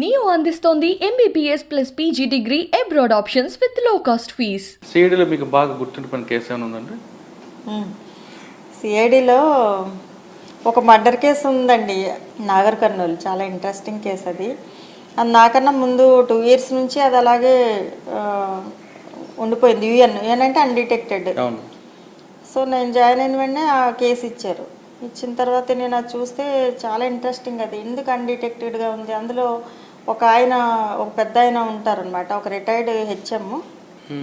Neo అందిస్తోంది MBBS plus PG degree abroad options విత్లో cost fees సిఐడిలో మీకు బాగా గుర్తుండిపోయిన కేసు ఏమైనా ఉందండి? సిఐడిలో ఒక మర్డర్ కేసు ఉందండి నాగర్ కర్నూలు చాలా ఇంట్రెస్టింగ్ కేసు అది. అది నాకన్నా ముందు టూ ఇయర్స్ నుంచి అది అలాగే ఉండిపోయింది యుఎన్ యుఎన్ అంటే అన్డిటెక్టెడ్ అవును. సో నేను జాయిన్ అయిన వెంటనే ఆ కేసు ఇచ్చారు. ఇచ్చిన తర్వాత నేను అది చూస్తే చాలా ఇంట్రెస్టింగ్ అది. ఎందుకు అన్డిటెక్టెడ్గా ఉంది? అందులో ఒక ఆయన ఒక పెద్ద ఆయన ఉంటారనమాట ఒక రిటైర్డ్ హెచ్ఎం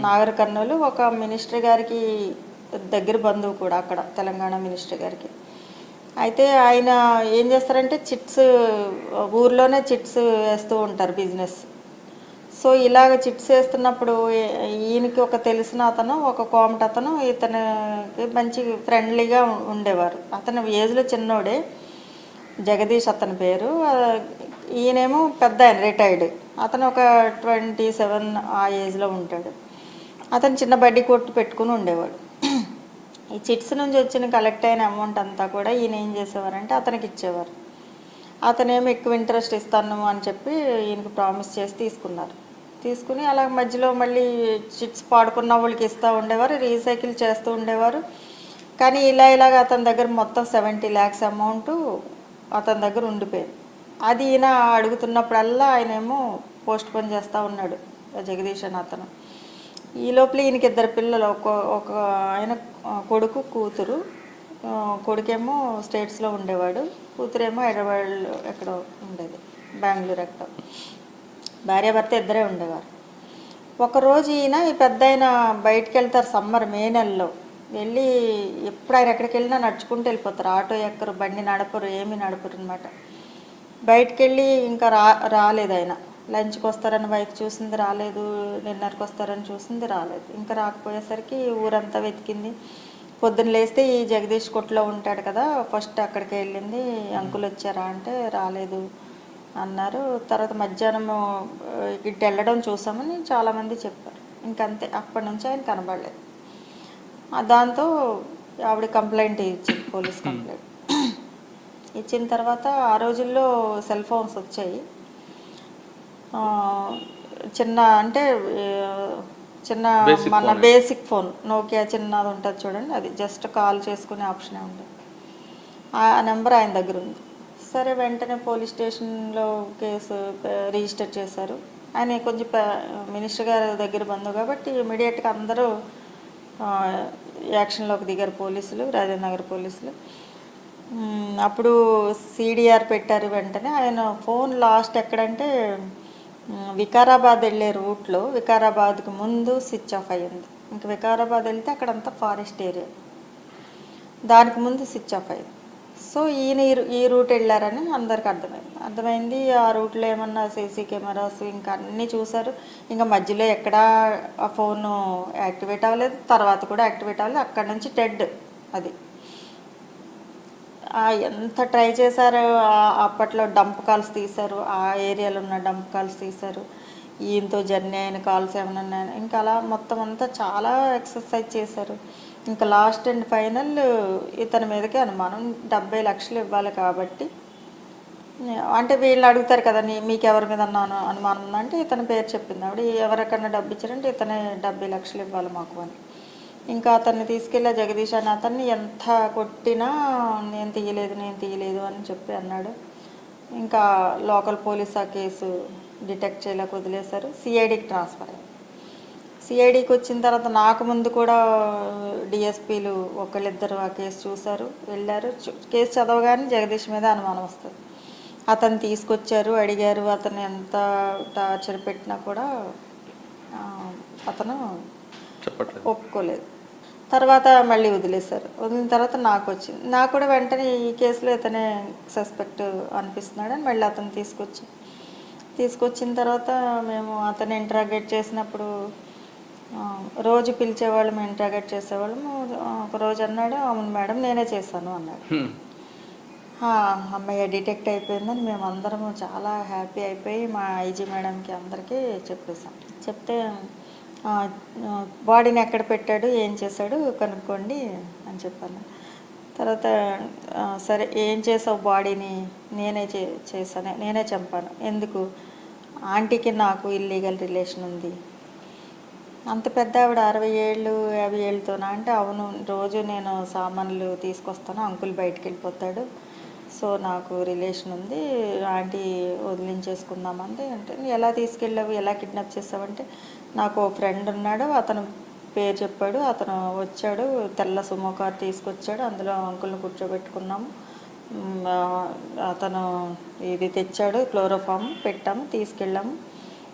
నాగర్ కర్నూలు ఒక మినిస్టర్ గారికి దగ్గర బంధువు కూడా అక్కడ తెలంగాణ మినిస్టర్ గారికి. అయితే ఆయన ఏం చేస్తారంటే చిట్స్ ఊర్లోనే చిట్స్ వేస్తూ ఉంటారు బిజినెస్ సో ఇలాగ చిట్స్ వేస్తున్నప్పుడు ఈయనకి ఒక తెలిసిన అతను ఒక కోమట అతను ఇతనికి మంచి ఫ్రెండ్లీగా ఉండేవారు. అతను ఏజ్లో చిన్నోడే. జగదీష్ అతని పేరు. ఈయనేమో పెద్ద ఆయన రిటైర్డ్ అతను ఒక ట్వంటీ సెవెన్ ఆ ఏజ్లో ఉంటాడు. అతను చిన్న బడ్డీ కొట్టు పెట్టుకుని ఉండేవాడు. ఈ చిట్స్ నుంచి వచ్చిన కలెక్ట్ అయిన అమౌంట్ అంతా కూడా ఈయన ఏం చేసేవారంటే అతనికి ఇచ్చేవారు. అతనేమో ఎక్కువ ఇంట్రెస్ట్ ఇస్తాను అని చెప్పి ఈయనకి ప్రామిస్ చేసి తీసుకున్నారు. తీసుకుని అలా మధ్యలో మళ్ళీ చిట్స్ పాడుకున్న వాళ్ళకి ఇస్తూ ఉండేవారు రీసైకిల్ చేస్తూ ఉండేవారు. కానీ ఇలా ఇలాగ అతని దగ్గర మొత్తం సెవెంటీ ల్యాక్స్ అమౌంట్ అతని దగ్గర ఉండిపోయింది. అది ఈయన అడుగుతున్నప్పుడల్లా ఆయనేమో పోస్ట్ పోన్ చేస్తూ ఉన్నాడు జగదీష్ అని అతను. ఈ లోపల ఈయనకి ఇద్దరు పిల్లలు ఒక ఒక ఆయన కొడుకు కూతురు. కొడుకేమో స్టేట్స్లో ఉండేవాడు. కూతురేమో హైదరాబాద్లో ఎక్కడో ఉండేది బెంగళూరు ఎక్కడో. భార్యాభర్త ఇద్దరే ఉండేవారు. ఒకరోజు ఈయన ఈ పెద్ద ఆయన బయటికి వెళ్తారు సమ్మర్ మే నెలలో. వెళ్ళి ఎప్పుడు ఆయన ఎక్కడికి వెళ్ళినా నడుచుకుంటూ వెళ్ళిపోతారు. ఆటో ఎక్కరు బండి నడపరు ఏమీ నడపరు అనమాట బయటికి వెళ్ళి ఇంకా రా రాలేదు ఆయన. లంచ్కి వస్తారని వైఫ్ చూసింది రాలేదు డిన్నర్కి వస్తారని చూసింది రాలేదు. ఇంకా రాకపోయేసరికి ఊరంతా వెతికింది. పొద్దున్న లేస్తే ఈ జగదీష్ కొట్లో ఉంటాడు కదా ఫస్ట్ అక్కడికి వెళ్ళింది అంకుల్ వచ్చారా అంటే రాలేదు. అన్నారు. తర్వాత మధ్యాహ్నం ఆ, ఇటు వెళ్ళడం చూసామని చాలామంది చెప్పారు. ఇంకంతే అప్పటి నుంచి ఆయన కనబడలేదు. దాంతో ఆవిడ కంప్లైంట్ ఇచ్చింది పోలీస్ కంప్లైంట్. ఇచ్చిన తర్వాత ఆ రోజుల్లో సెల్ ఫోన్స్ వచ్చాయి. చిన్న అంటే చిన్న మన. Basic phone. నోకియా చిన్నది ఉంటుంది చూడండి అది జస్ట్ కాల్ చేసుకునే ఆప్షనే ఉంటుంది. ఆ నెంబర్ ఆయన దగ్గర ఉంది. సరే వెంటనే పోలీస్ స్టేషన్లో కేసు రిజిస్టర్ చేశారు. ఆయన కొంచెం మినిస్టర్ గారి దగ్గర బంధువు కాబట్టి ఇమీడియట్గా అందరూ యాక్షన్లోకి దిగారు పోలీసులు రాజేంద్రనగర్ పోలీసులు. అప్పుడు సిడిఆర్ పెట్టారు వెంటనే. ఆయన ఫోన్ లాస్ట్ ఎక్కడంటే వికారాబాద్ వెళ్ళే రూట్లో. వికారాబాద్కి ముందు స్విచ్ ఆఫ్ అయ్యింది. ఇంక వికారాబాద్ వెళ్తే అక్కడంతా ఫారెస్ట్ ఏరియా. దానికి ముందు స్విచ్ ఆఫ్ అయింది సో ఈయన ఈ రూ- ఈ రూట్ వెళ్ళారని అందరికి అర్థమైంది. అర్థమైంది ఆ రూట్లో ఏమన్నా సీసీ కెమెరాస్ ఇంకా అన్నీ చూసారు ఇంకా మధ్యలో ఎక్కడా ఆ ఫోన్ యాక్టివేట్ అవ్వలేదు. తర్వాత కూడా యాక్టివేట్ అవ్వలేదు. అక్కడ నుంచి టెడ్ అది. ఎంత ట్రై చేశారు అప్పట్లో డంప్ కాల్స్ తీశారు. ఆ ఏరియాలో ఉన్న డంప్ కాల్స్ తీశారు. ఈయనతో జర్నీ అయిన కాల్స్ ఏమైనా ఉన్నాయని ఇంకా అలా మొత్తం అంతా చాలా ఎక్సర్సైజ్ చేశారు. ఇంకా లాస్ట్ అండ్ ఫైనల్ ఇతని మీదకి అనుమానం. డెబ్బై లక్షలు ఇవ్వాలి కాబట్టి. అంటే వీళ్ళు అడుగుతారు కదా మీకు ఎవరి మీద అన్నాను అనుమానం ఉందంటే ఇతని పేరు చెప్పింది ఆవిడ. ఎవరికన్నా డబ్బు ఇచ్చారంటే ఇతనే డెబ్బై లక్షలు ఇవ్వాలి మాకు అని. ఇంకా అతన్ని తీసుకెళ్ళా జగదీష్ అని అతన్ని ఎంత కొట్టినా నేను తీయలేదు నేను తీయలేదు అని చెప్పి అన్నాడు. ఇంకా లోకల్ పోలీస్ ఆ కేసు డిటెక్ట్ చేయలేక వదిలేశారు. సిఐడికి ట్రాన్స్ఫర్ అయ్యింది సిఐడికి వచ్చిన తర్వాత నాకు ముందు కూడా డిఎస్పీలు ఒకళ్ళిద్దరు ఆ కేసు చూశారు వెళ్ళారు. కేసు చదవగానే జగదీష్ మీద అనుమానం వస్తుంది. అతను తీసుకొచ్చారు అడిగారు అతను ఎంత టార్చర్ పెట్టినా కూడా అతను ఒప్పుకోలేదు. తర్వాత మళ్ళీ వదిలేశారు. వదిలిన తర్వాత నాకు వచ్చింది. నాకు కూడా వెంటనే ఈ కేసులో ఇతనే సస్పెక్ట్ అనిపిస్తున్నాడు అని మళ్ళీ అతను తీసుకొచ్చి. తీసుకొచ్చిన తర్వాత మేము అతను ఇంటరాగేట్ చేసినప్పుడు రోజు పిలిచేవాళ్ళం ఇంటరాగేట్ చేసేవాళ్ళము ఒక రోజు అన్నాడు అవును మేడం నేనే చేశాను అన్నాడు. హ్మ్. "ఆ, అమ్మయ్య డిటెక్ట్ అయిపోయిందని మేము అందరము చాలా హ్యాపీ అయిపోయి మా ఐజీ మేడంకి అందరికీ చెప్పేసాం చెప్తే బాడీని ఎక్కడ పెట్టాడు? ఏం చేశాడు? కనుక్కోండి అని చెప్పాను. తర్వాత సరే ఏం చేసావు బాడీని నేనే చే చేశాను నేనే చంపాను. ఎందుకు? ఆంటీకి నాకు ఇల్లీగల్ రిలేషన్ ఉంది. అంత పెద్ద ఆవిడ అరవై ఏళ్ళు యాభై ఏళ్ళతోనా? అంటే అవును రోజు నేను సామాన్లు తీసుకొస్తాను అంకుల్ బయటికి వెళ్ళిపోతాడు. సో నాకు రిలేషన్ ఉంది. ఆంటీ వదిలించేసుకుందామంటే అంటే ఎలా తీసుకెళ్ళావు? ఎలా కిడ్నాప్ చేసావంటే? నాకు ఓ ఫ్రెండ్ ఉన్నాడు అతను పేరు చెప్పాడు అతను వచ్చాడు తెల్ల సుమో కార్ తీసుకొచ్చాడు అందులో అంకుల్ని కూర్చోబెట్టుకున్నాము. అతను ఇది తెచ్చాడు క్లోరోఫామ్ పెట్టాము తీసుకెళ్ళాము.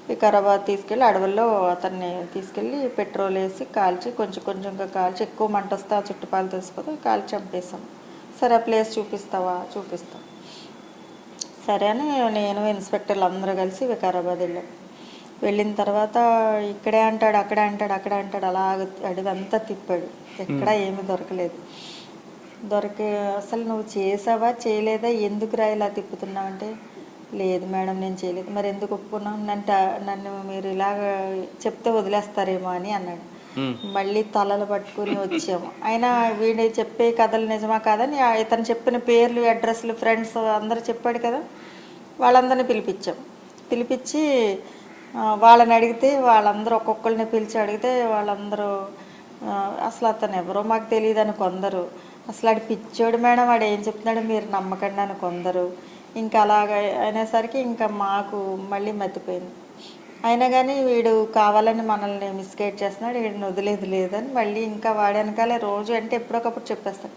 వికారాబాద్ తీసుకెళ్ళి అడవుల్లో అతన్ని తీసుకెళ్ళి పెట్రోల్ వేసి కాల్చి కొంచెం కొంచెంగా కాల్చి ఎక్కువ మంట వస్తే ఆ చుట్టుపాలు తెలుసుకోదు కాల్చి చంపేసాం సరే ఆ ప్లేస్ చూపిస్తావా? చూపిస్తాం. సరే అని నేను ఇన్స్పెక్టర్లు అందరూ కలిసి వికారాబాద్ వెళ్ళాం. వెళ్ళిన తర్వాత ఇక్కడే అంటాడు అక్కడే అంటాడు అక్కడే అంటాడు అలా అడిదంతా తిప్పాడు. ఎక్కడా ఏమీ దొరకలేదు. దొరికి అసలు నువ్వు చేసావా చేయలేదా? ఎందుకురా ఇలా తిప్పుతున్నావు అంటే లేదు మేడం నేను చేయలేదు. మరి ఎందుకు ఒప్పుకున్నావు? నన్ను నన్ను మీరు ఇలాగ చెప్తే వదిలేస్తారేమో అని అన్నాడు. మళ్ళీ తలలు పట్టుకుని వచ్చాము. అయినా వీడు చెప్పే కథలు నిజమా కాదని ఇతను చెప్పిన పేర్లు అడ్రస్లు ఫ్రెండ్స్ అందరూ చెప్పాడు కదా? వాళ్ళందరినీ పిలిపించాం. పిలిపించి వాళ్ళని అడిగితే వాళ్ళందరూ ఒక్కొక్కరిని పిలిచి అడిగితే వాళ్ళందరూ అసలు అతను ఎవరో మాకు తెలియదు అని కొందరు అసలు ఆడు పిచ్చోడు మేడం వాడు ఏం చెప్తున్నాడు మీరు నమ్మకండి అని కొందరు ఇంకా అలాగ అయినసరికి ఇంకా మాకు మళ్ళీ మతిపోయింది అయినా కానీ వీడు కావాలని మనల్ని మిస్గైడ్ చేస్తున్నాడు వీడిని వదిలేదు లేదని మళ్ళీ ఇంకా వాడి వెనకాలే రోజు అంటే ఎప్పుడొకప్పుడు చెప్పేస్తాడు.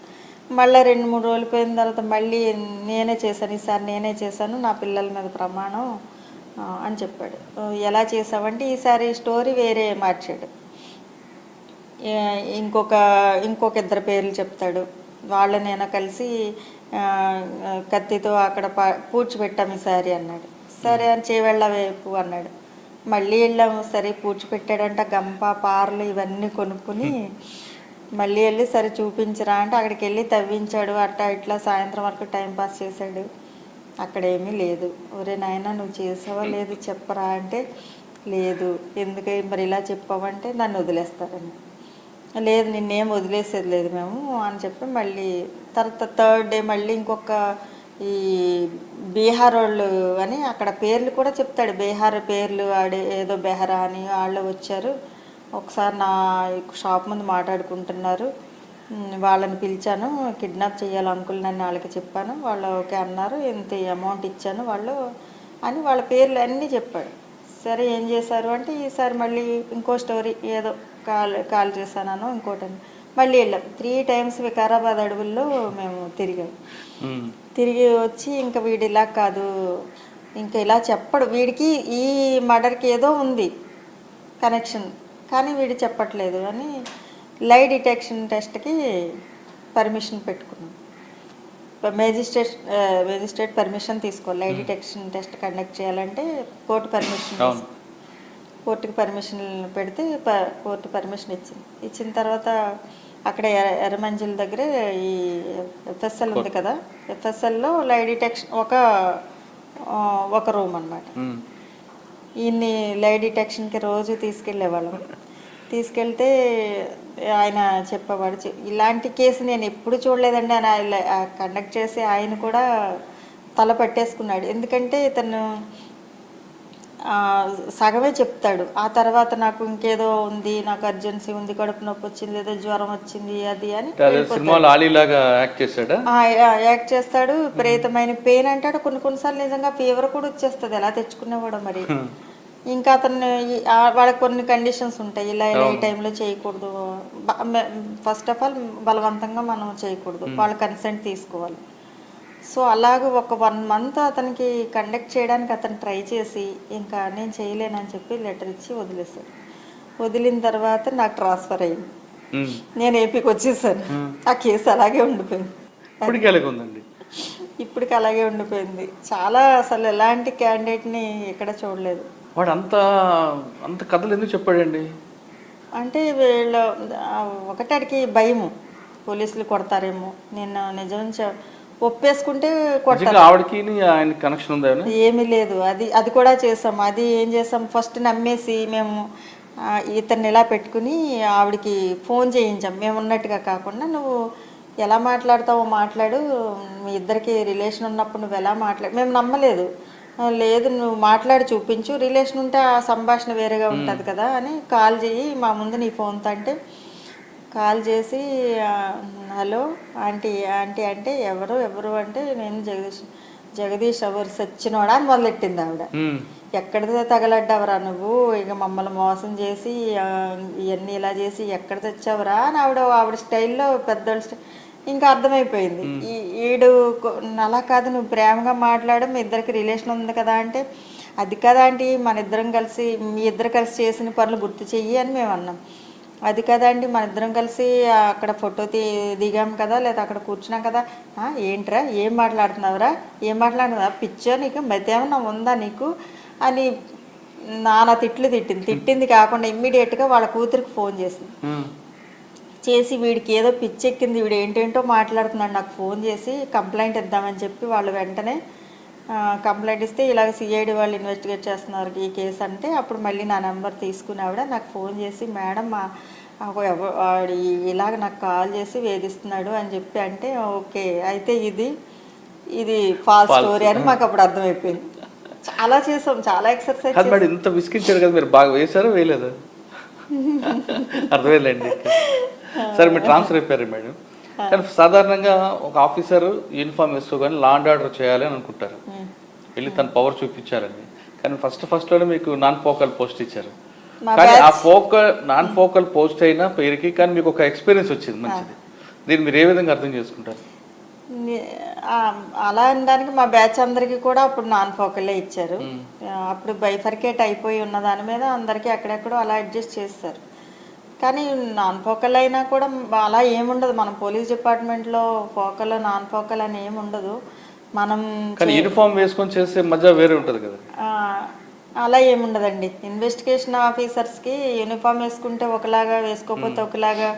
మళ్ళీ రెండు మూడు రోజులు పోయిన తర్వాత మళ్ళీ నేనే చేశాను ఈసారి నేనే చేశాను నా పిల్లల మీద ప్రమాణం అని చెప్పాడు. ఎలా చేసావంటే ఈసారి స్టోరీ వేరే మార్చాడు. ఇంకొక ఇంకొక ఇద్దరు పేర్లు చెప్తాడు. వాళ్ళనైనా కలిసి కత్తితో అక్కడ పూడ్చిపెట్టాము ఈ సారీ అన్నాడు. సరే అని చేవెళ్ళ వైపు అన్నాడు. మళ్ళీ వెళ్ళాము. సరే పూడ్చిపెట్టాడంట గంప పార్లు ఇవన్నీ కొనుక్కుని మళ్ళీ వెళ్ళి సరే చూపించరా అంటే అక్కడికి వెళ్ళి తవ్వించాడు. అట్లా ఇట్లా సాయంత్రం వరకు టైంపాస్ చేశాడు. అక్కడ ఏమీ లేదు. ఒరే నాయన నువ్వు చేసావా లేదు చెప్పరా అంటే లేదు. ఎందుకు మరి ఇలా చెప్పావంటే నన్ను వదిలేస్తారని. లేదు నిన్నేం వదిలేసేది లేదు మేము అని చెప్పి మళ్ళీ తర్వాత థర్డ్ డే మళ్ళీ ఇంకొక ఈ బీహార్ వాళ్ళు అని అక్కడ పేర్లు కూడా చెప్తాడు. బీహార్ పేర్లు ఆడే ఏదో బెహరా అని వాళ్ళు వచ్చారు. ఒకసారి నా షాప్ ముందు మాట్లాడుకుంటున్నారు. వాళ్ళని పిలిచాను. కిడ్నాప్ చేయాలి అంకుల్ నన్ను వాళ్ళకి చెప్పాను. వాళ్ళు ఓకే అన్నారు. ఇంత అమౌంట్ ఇచ్చాను వాళ్ళు అని వాళ్ళ పేర్లు అన్నీ చెప్పాడు. సరే ఏం చేశారు అంటే ఈసారి మళ్ళీ ఇంకో స్టోరీ ఏదో కాల్ కాల్ చేశాను ఇంకోటి అని. మళ్ళీ వెళ్ళాం. త్రీ టైమ్స్ వికారాబాద్ అడవుల్లో మేము తిరిగాం. తిరిగి వచ్చి ఇంకా వీడు ఇలా కాదు ఇంకా ఇలా చెప్పడు. వీడికి ఈ మర్డర్కి ఏదో ఉంది కనెక్షన్ కానీ వీడు చెప్పట్లేదు అని లై డిటెక్షన్ టెస్ట్కి పర్మిషన్ పెట్టుకున్నాం. మేజిస్ట్రేట్ మేజిస్ట్రేట్ పర్మిషన్ తీసుకోవాలి. లై డిటెక్షన్ టెస్ట్ కండక్ట్ చేయాలంటే కోర్టు పర్మిషన్. కోర్టుకి పర్మిషన్ పెడితే ప- కోర్టు పర్మిషన్ ఇచ్చింది ఇచ్చిన తర్వాత అక్కడ ఎర్ర ఎర్రమంజిల్ దగ్గర ఈ ఎఫ్ఎస్ఎల్ ఉంది కదా ఎఫ్ఎస్ఎల్లో లై డిటెక్షన్ ఒక ఒక రూమ్ అన్నమాట. ఉమ్. ఈయన్ని లై డిటెక్షన్కి రోజు తీసుకెళ్ళేవాళ్ళం. తీసుకెళ్తే ఆయన చెప్పేవాడు "చె- ఇలాంటి కేసు నేను ఎప్పుడు చూడలేదండి. అని ఆయన కండక్ట్ చేసి ఆయన కూడా తల పట్టేసుకున్నాడు. ఎందుకంటే ఇతను సగమే చెప్తాడు. ఆ తర్వాత నాకు ఇంకేదో ఉంది నాకు అర్జెన్సీ ఉంది కడుపు నొప్పి వచ్చింది ఏదో జ్వరం వచ్చింది అది అని యాక్ట్ చేస్తాడు. ప్రేతమైన పెయిన్ అంటాడు. కొన్ని కొన్నిసార్లు నిజంగా ఫీవర్ కూడా వచ్చేస్తుంది. ఎలా తెచ్చుకునేవాడు మరి. ఇంకా అతను వాళ్ళకి కొన్ని కండిషన్స్ ఉంటాయి. ఇలా ఇలా ఈ టైంలో చేయకూడదు. ఫస్ట్ ఆఫ్ ఆల్ బలవంతంగా మనం చేయకూడదు. వాళ్ళ కన్సెంట్ తీసుకోవాలి. సో అలాగ ఒక వన్ మంత్ అతనికి కండక్ట్ చేయడానికి అతను ట్రై చేసి ఇంకా నేను చేయలేనని చెప్పి లెటర్ ఇచ్చి వదిలేశాడు. వదిలిన తర్వాత నాకు ట్రాన్స్ఫర్ అయింది. ఉమ్. నేను ఏపీకి వచ్చేసాను. ఆ కేసు అలాగే ఉండిపోయింది. ఇప్పటికీ అలాగే ఉందండి? ఇప్పటికి అలాగే ఉండిపోయింది. చాలా అసలు ఎలాంటి క్యాండిడేట్ని ఎక్కడ చూడలేదు. వాడు అంత అంత కథలు ఎందుకు చెప్పాడండి? అంటే వీళ్ళ ఒకటాడికి భయము. పోలీసులు కొడతారేమో. నేను నిజం ఒప్పేసుకుంటే నిజంగా ఆవిడకి ఆయన కనెక్షన్ ఉందా? ఏమీ లేదు. అది అది కూడా చేసాం. అది ఏం చేసాం? ఫస్ట్ నమ్మేసి మేము ఇతన్ని ఇలా పెట్టుకుని ఆవిడకి ఫోన్ చేయించాం. మేము ఉన్నట్టుగా కాకుండా నువ్వు ఎలా మాట్లాడతావో మాట్లాడు. మీ ఇద్దరికి రిలేషన్ ఉన్నప్పుడు నువ్వు ఎలా మాట్లాడు. మేము నమ్మలేదు. "ఆ, లేదు నువ్వు మాట్లాడి చూపించు. రిలేషన్ ఉంటే ఆ సంభాషణ వేరేగా ఉంటుంది కదా అని కాల్ చేయి. మా ముందు నీ ఫోన్తో అంటే కాల్ చేసి "ఆ, హలో ఆంటీ ఆంటీ అంటే ఎవరు? ఎవరు అంటే నేను జగదీష్ జగదీష్ ఎవరు? సచ్చినోడా అని మొదలెట్టింది ఆవిడ. ఉమ్. ఎక్కడితో తగలడ్డావురా నువ్వు? ఇక మమ్మల్ని మోసం చేసి ఇవన్నీ ఇలా చేసి ఎక్కడ తెచ్చావురా అని ఆవిడ ఆవిడ స్టైల్లో పెద్దోళ్ళ స్టైల్ ఇంకా అర్థమైపోయింది. ఈ- ఈడు అలా కాదు నువ్వు ప్రేమగా మాట్లాడు మీ ఇద్దరికి రిలేషన్ ఉంది కదా అంటే అది కదా ఆంటీ? మన ఇద్దరం కలిసి మీ ఇద్దరు కలిసి చేసిన పనులు గుర్తు చెయ్యి అని మేము అన్నాం అది కదండి మన ఇద్దరం కలిసి అక్కడ ఫోటో తీ దిగాం కదా లేదా అక్కడ కూర్చున్నాం కదా. "ఆ, ఏంట్రా ఏం మాట్లాడుతున్నావురా? ఏం మాట్లాడుతున్నావా? పిచ్చో నీకు మతేమన్నా ఉందా నీకు? అని నానా తిట్లు తిట్టింది. తిట్టింది కాకుండా ఇమ్మీడియట్గా వాళ్ళ కూతురికి ఫోన్ చేసింది. చేసి వీడికి ఏదో పిచ్చెక్కింది వీడు ఏంటేంటో మాట్లాడుతున్నాడు. నాకు ఫోన్ చేసి కంప్లైంట్ ఇద్దామని చెప్పి వాళ్ళు వెంటనే కంప్లైంట్ ఇస్తే ఇలాగ సిఐడి వాళ్ళు ఇన్వెస్టిగేట్ చేస్తున్నారు ఈ కేసు అంటే అప్పుడు మళ్ళీ నా నెంబర్ తీసుకుని ఆవిడ నాకు ఫోన్ చేసి మేడం మా ఇలాగ నాకు కాల్ చేసి వేధిస్తున్నాడు అని చెప్పి అంటే ఓకే అయితే ఇది ఇది ఫాల్స్ స్టోరీ అని మాకు అప్పుడు అర్థమైపోయింది. చాలా చేసాం చాలా ఎక్సర్సైజ్ మేడం ఇంత విసిగించారు కదా మీరు బాగా వేశారా వేయలేదా? అర్థమైందండి. సరే మీరు ట్రాన్స్ఫర్ అయిపోయారు మేడం. కానీ సాధారణంగా ఒక ఆఫీసర్ యూనిఫామ్ వేసుకోగానే లా అండ్ ఆర్డర్ చేయాలి అని అనుకుంటారు. వెళ్ళి తన పవర్ చూపించాలని కానీ ఫస్ట్ ఫస్ట్లోనే మీకు నాన్ ఫోకల్ పోస్ట్ ఇచ్చారు. కానీ ఆ ఫోకల్ నాన్ ఫోకల్ పోస్ట్ అయినా పేరుకి కానీ మీకు ఒక ఎక్స్పీరియన్స్ వచ్చింది మంచిది. దీన్ని మీరు ఏ విధంగా అర్థం చేసుకుంటారు? అలా అనడానికి మా బ్యాచ్ అందరికి కూడా అప్పుడు నాన్ ఫోకలే ఇచ్చారు. అప్పుడు బైఫర్కేట్ అయిపోయి ఉన్న దాని మీద అందరికీ అక్కడెక్కడో అలా అడ్జస్ట్ చేస్తారు. కానీ నాన్ ఫోకల్ అయినా కూడా అలా ఏముండదు. మనం పోలీస్ డిపార్ట్మెంట్లో ఫోకల్ నాన్ ఫోకల్ అని ఏముండదు. మనం కానీ యూనిఫామ్ వేసుకొని చేసే మజా వేరే ఉంటుంది కదా. అలా ఏముండదండి. ఇన్వెస్టిగేషన్ ఆఫీసర్స్కి యూనిఫామ్ వేసుకుంటే ఒకలాగా వేసుకోకపోతే ఒకలాగా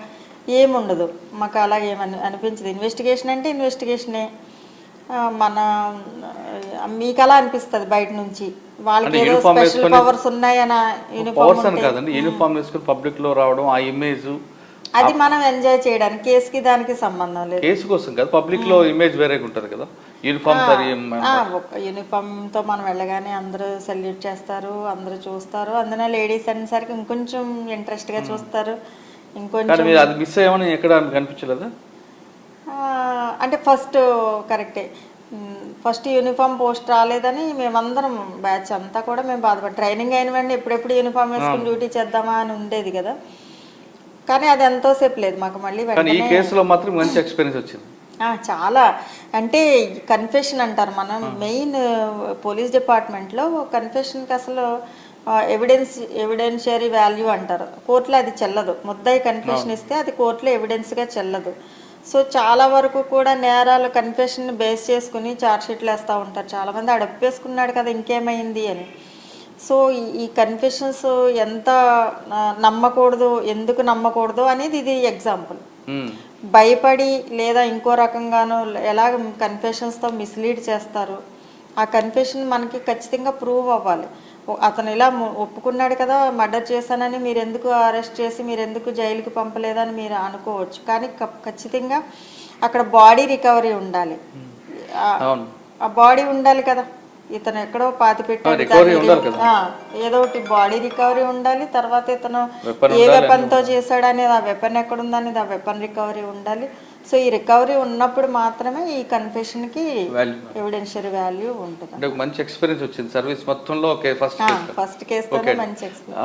ఏముండదు. మాకు అలా ఏమని అనిపించదు. ఇన్వెస్టిగేషన్ అంటే ఇన్వెస్టిగేషనే మన మీకు అలా అనిపిస్తుంది బయట నుంచి. వాళ్ళకి ఏదో స్పెషల్ పవర్స్ ఉన్నాయన యూనిఫామ్ కాదండి. యూనిఫామ్ వేసుకొని పబ్లిక్లో రావడం ఆ ఇమేజ్ అది మనం ఎంజాయ్ చేయడానికి కేసుకి దానికి సంబంధం లేదు. కేసు కోసం కదా పబ్లిక్లో ఇమేజ్ వేరేగా ఉంటది కదా. యూనిఫామ్ యూనిఫామ్తో మనం వెళ్ళగానే అందరూ సెల్యూట్ చేస్తారు అందరూ చూస్తారు. అందులో లేడీస్ అనేసరికి ఇంకొంచెం చూస్తారు. ఇంకొంచెం కానీ మీరు అది మిస్ అయ్యామని ఎక్కడ ఆ, అంటే ఫస్ట్ కరెక్టే ఫస్ట్ యూనిఫామ్ పోస్ట్ రాలేదని మేమందరం బ్యాచ్ అంతా కూడా మేము బాధపడి ట్రైనింగ్ అయిన వెంటనే ఎప్పుడెప్పుడు యూనిఫామ్ వేసుకుని డ్యూటీ చేద్దామా అని ఉండేది కదా. కానీ అది ఎంతోసేపు లేదు. మాకు మళ్ళీ కానీ ఈ వెంటనే కేసులో మాత్రం మంచి ఎక్స్పీరియన్స్ వచ్చింది. ఆ, చాలా. అంటే కన్ఫెషన్ అంటారు మనం. మెయిన్ పోలీస్ డిపార్ట్మెంట్లో కన్ఫెషన్కి అసలు ఎవిడెన్స్ ఎవిడెన్షియరీ వాల్యూ అంటారు. కోర్టులో అది చెల్లదు. ముద్దాయి కన్ఫెషన్ ఇస్తే అది కోర్టులో ఎవిడెన్స్గా చెల్లదు. సో చాలా వరకు కూడా నేరాలు కన్ఫెషన్ బేస్ చేసుకుని ఛార్జ్షీట్లు వేస్తూ ఉంటారు. చాలామంది అడప్పేసుకున్నాడు కదా ఇంకేమైంది అని. సో ఈ- కన్ఫెషన్స్ ఎంత నమ్మకూడదు ఎందుకు నమ్మకూడదు అనేది ఇది ఎగ్జాంపుల్ ఉమ్. భయపడి లేదా ఇంకో రకంగానో ఎలాగ కన్ఫెషన్స్తో మిస్లీడ్ చేస్తారు ఆ కన్ఫెషన్ మనకి ఖచ్చితంగా ప్రూవ్ అవ్వాలి. అతను ఇలా ఒప్పుకున్నాడు కదా మర్డర్ చేశానని మీరు ఎందుకు అరెస్ట్ చేసి మీరు ఎందుకు జైలుకి పంపలేదని మీరు అనుకోవచ్చు. కానీ ఖచ్చితంగా అక్కడ బాడీ రికవరీ ఉండాలి. అవును. ఆ బాడీ ఉండాలి కదా. ఇతను ఎక్కడో పాతి పెట్టాడు. ఆ, ఏదో ఒకటి బాడీ రికవరీ ఉండాలి తర్వాత ఇతను ఏ ఉండాలి, వెపన్తో చేశాడు అనేది ఆ వెపన్ ఎక్కడ ఉందనేది ఆ వెపన్ రికవరీ ఉండాలి. సో ఈ రికవరీ ఉన్నప్పుడు మాత్రమే ఈ కన్ఫెషన్కి వాల్యూ ఎవిడెన్షియరీ వాల్యూ ఉంటుంది మంచి ఎక్స్పీరియన్స్ వచ్చింది. సర్వీస్ మొత్తంలో ఫస్ట్ కేసు ఫస్ట్ ఓకే మంచి ఎక్స్పీరియన్స్